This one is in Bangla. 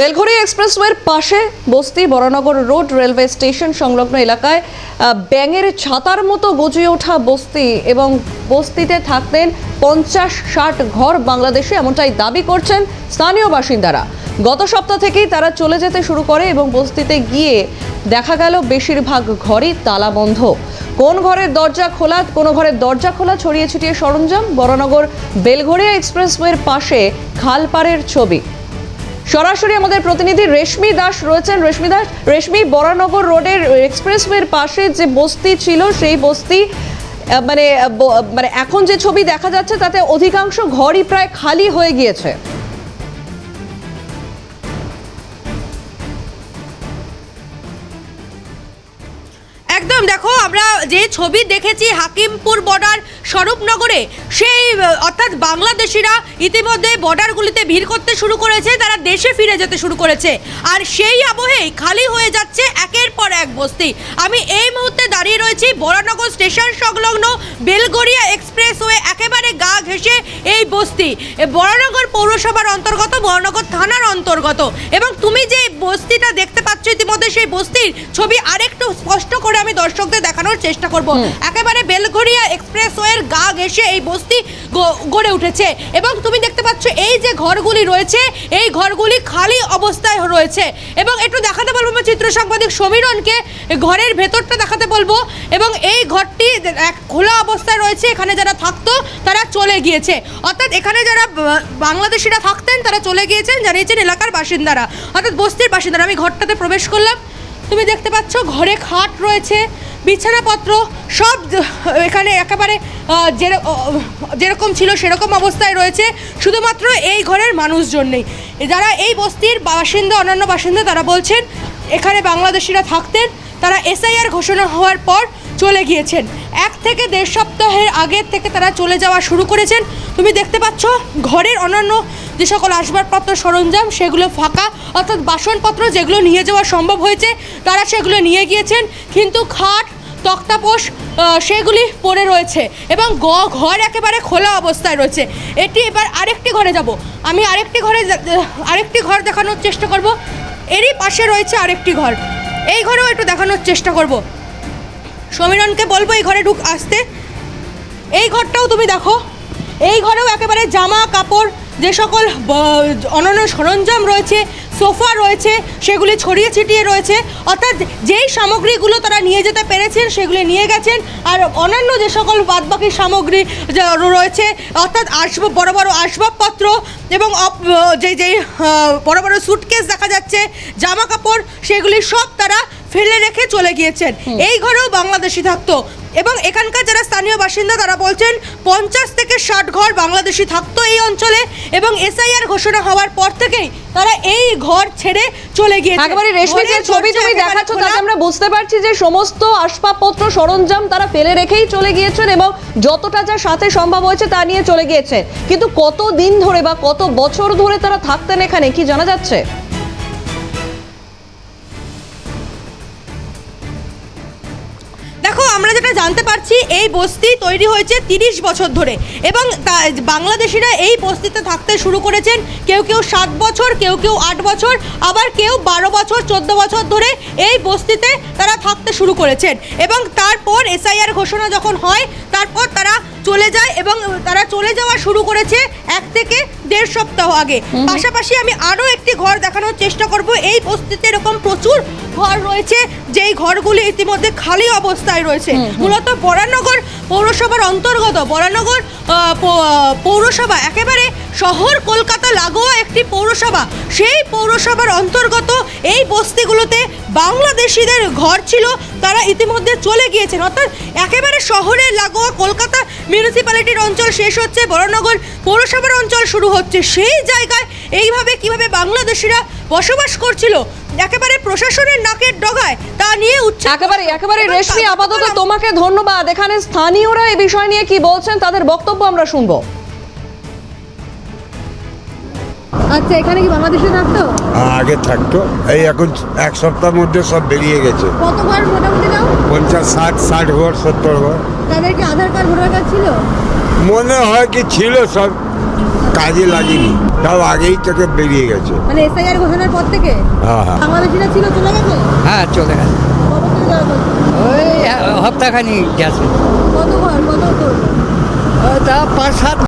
বেলঘড়ি এক্সপ্রেসওয়ের পাশে বস্তি বরানগর রোড রেলওয়ে স্টেশন সংলগ্ন এলাকায় ব্যাঙের ছাতার মতো গজিয়ে ওঠা বস্তি এবং বস্তিতে থাকতেন পঞ্চাশ ষাট ঘর বাংলাদেশে এমনটাই দাবি করছেন স্থানীয় বাসিন্দারা। গত সপ্তাহ থেকেই তারা চলে যেতে শুরু করে এবং বস্তিতে গিয়ে দেখা গেল বেশিরভাগ ঘরই তালা বন্ধ। কোন ঘরের দরজা খোলা, কোন ঘরের দরজা খোলা ছড়িয়ে ছিটিয়ে সরঞ্জাম? বরানগর বেলঘড়িয়া এক্সপ্রেসওয়ের পাশে খালপাড়ের ছবি। সরাসরি আমাদের প্রতিনিধি রেশমি দাস রয়েছেন। রেশমি দাস, রেশমি, বরানগর রোডের এক্সপ্রেসওয়ের পাশে যে বস্তি ছিল, সেই বস্তি মানে মানে এখন যে ছবি দেখা যাচ্ছে, তাতে অধিকাংশ ঘরই প্রায় খালি হয়ে গিয়েছে। একদম, দেখো, আমরা যে ছবি দেখেছি হাকিমপুর বর্ডার স্বরূপনগরে, সেই, অর্থাৎ বাংলাদেশিরা ইতিমধ্যে বর্ডারগুলিতে ভিড় করতে শুরু করেছে, তারা দেশে ফিরে যেতে শুরু করেছে। আর সেই আবহেই খালি হয়ে যাচ্ছে একের পর এক বস্তি। আমি এই মুহূর্তে দাঁড়িয়ে রয়েছি বরানগর স্টেশন সংলগ্ন বেলগড়িয়া এক্সপ্রেসওয়ে, একেবারে গা ঘেঁষে এই বস্তি। বরানগর পৌরসভার অন্তর্গত, বরানগর থানার অন্তর্গত। এবং তুমি যে বস্তিটা দেখতে পাচ্ছ ইতিমধ্যে, সেই বস্তির ছবি আরেকটু স্পষ্ট করে আমি দর্শকদের দেখানোর চেষ্টা করব। একেবারে বেলঘড়িয়া এক্সপ্রেসওয়ের গা ঘেঁষে এই বস্তি গড়ে উঠেছে এবং তুমি দেখতে পাচ্ছ এই যে ঘরগুলি রয়েছে এই ঘরগুলি খালি অবস্থায় রয়েছে এবং একটু দেখাতে বলব আমার চিত্র সাংবাদিক সমীরণকে ঘরের ভেতরটা দেখাতে বলব এবং এই ঘরটি এক খোলা অবস্থায় রয়েছে এখানে যারা থাকতো তারা চলে গিয়েছে। অর্থাৎ এখানে যারা বাংলাদেশিরা থাকতেন তারা চলে গিয়েছেন জানিয়েছেন এলাকার বাসিন্দারা। অর্থাৎ বস্তির বাসিন্দারা। আমি ঘরটাতে প্রবেশ করলাম। তুমি দেখতে পাচ্ছ, ঘরে খাট রয়েছে, বিছানাপত্র, সব এখানে একেবারে যের- যেরকম ছিল সেরকম অবস্থায় রয়েছে, শুধুমাত্র এই ঘরের মানুষজন নেই। যারা এই বস্তির বাসিন্দা, অন্যান্য বাসিন্দা, তারা বলছেন, এখানে বাংলাদেশিরা থাকতেন, তারা এসআইআর ঘোষণা হওয়ার পর চলে গিয়েছেন। এক থেকে দেড় সপ্তাহের আগের থেকে তারা চলে যাওয়া শুরু করেছেন। তুমি দেখতে পাচ্ছ, ঘরের অন্যান্য যে সকল আসবাবপত্র, সরঞ্জাম, সেগুলো ফাঁকা। অর্থাৎ বাসনপত্র যেগুলো নিয়ে যাওয়া সম্ভব হয়েছে, তারা সেগুলো নিয়ে গিয়েছেন। কিন্তু খাট, তক্তাপোষ সেগুলি পড়ে রয়েছে এবং গ- ঘর একেবারে খোলা অবস্থায় রয়েছে। এটি এবার আরেকটি ঘরে যাব। আমি আরেকটি ঘরে আরেকটি ঘর দেখানোর চেষ্টা করব। এরই পাশে রয়েছে আরেকটি ঘর। এই ঘরেও একটু দেখানোর চেষ্টা করব। সমীরণকে বলব এই ঘরে ঢুক আসতে। এই ঘরটাও তুমি দেখো। এই ঘরেও একেবারে জামা, কাপড়, যে সকল অনন্য সরঞ্জাম রয়েছে, সোফা রয়েছে, সেগুলি ছড়িয়ে ছিটিয়ে রয়েছে। অর্থাৎ যেই সামগ্রীগুলো তারা নিয়ে যেতে পেরেছেন, সেগুলি নিয়ে গেছেন। আর অন্যান্য যে সকল বাদবাকি সামগ্রী রয়েছে, অর্থাৎ আসবাব বড় বড় আসবাবপত্র এবং যে, যেই বড় বড় সুটকেস দেখা যাচ্ছে, জামা কাপড়, সেগুলি সব তারা ফেলে রেখে চলে গিয়েছেন। এই ঘরেও বাংলাদেশি থাকতো। এবং এখানকার যারা স্থানীয় বাসিন্দা তারা বলছেন পঞ্চাশ থেকে ষাট ঘর বাংলাদেশি থাকতো এই অঞ্চলে এবং এসআইআর ঘোষণা হওয়ার পর থেকেই তারা এই ঘর ছেড়ে চলে গিয়েছে। একেবারে রেশমি যে ছবি তুমি দেখাচ্ছ তাতে আমরা বুঝতে পারছি যে সমস্ত আসবাবপত্র সরঞ্জাম তারা ফেলে রেখেই চলে গিয়েছেন এবং যতটা যা সাথে সম্ভব হয়েছে তা নিয়ে চলে গিয়েছেন কিন্তু কত দিন ধরে বা কত বছর ধরে তারা থাকতেন এখানে কি জানা যাচ্ছে? আমরা যেটা জানতে পারছি, এই বস্তি তৈরি হয়েছে তিরিশ বছর ধরে এবং বাংলাদেশিরা এই বস্তিতে থাকতে শুরু করেছেন কেউ কেউ সাত বছর, কেউ কেউ আট বছর, আবার কেউ বারো বছর, চোদ্দ বছর ধরে এই বস্তিতে তারা থাকতে শুরু করেছেন এবং তারপর এসআইআর ঘোষণা যখন হয়, তারপর তারা চলে যায় এবং তারা চলে যাওয়া শুরু করেছে এক থেকে দেড় সপ্তাহ আগে। পাশাপাশি আমি আরও একটি ঘর দেখানোর চেষ্টা করব। এই বস্তিতে এরকম প্রচুর ঘর রয়েছে যেই ঘরগুলি ইতিমধ্যে খালি অবস্থায় রয়েছে। মূলত বরানগর পৌরসভার অন্তর্গত বরানগর পৌরসভা, একেবারে শহর কলকাতা লাগোয়া একটি পৌরসভা। সেই পৌরসভার অন্তর্গত এই বস্তিগুলোতে বাংলাদেশিদের ঘর ছিল, তারা ইতিমধ্যে চলে গিয়েছেন। অর্থাৎ একেবারে শহরের লাগোয়া কলকাতা মিউনিসিপ্যালিটির অঞ্চল শেষ হচ্ছে, বরানগর পৌরসভার অঞ্চল শুরু হচ্ছে। সেই জায়গায় এইভাবে কীভাবে বাংলাদেশিরা বসবাস করছিল একেবারে প্রশাসনের নাকের ডগায় তা নিয়ে উচ্চ একেবারে একেবারে রেশমি আপাতত তোমাকে ধন্যবাদ। এখানে স্থানীয়রা এই বিষয় নিয়ে কি বলছেন তাদের বক্তব্য আমরা শুনব। আচ্ছা এখানে কি বাংলাদেশে থাকতো? আগে থাকতো। এই এখন এক সপ্তাহের মধ্যে সব বেরিয়ে গেছে। কত ঘর মোটামুটি দাও? পঞ্চাশ ষাট ষাট ঘর সত্তর ঘর তাদের কি আধার কার্ড ভোটার কার্ড ছিল? মনে হয় কি ছিল সব কাজে লাগেনি। সব আগেই থেকে বেরিয়ে গেছে। মানে এসআইআর ঘোষণার পর থেকে? হ্যাঁ হ্যাঁ। বাংলাদেশিরা ছিল চলে গেছে? হ্যাঁ চলে গেছে? ওই হপ্তাখানি গেছে। কত ঘর কত তা পাঁচ সাত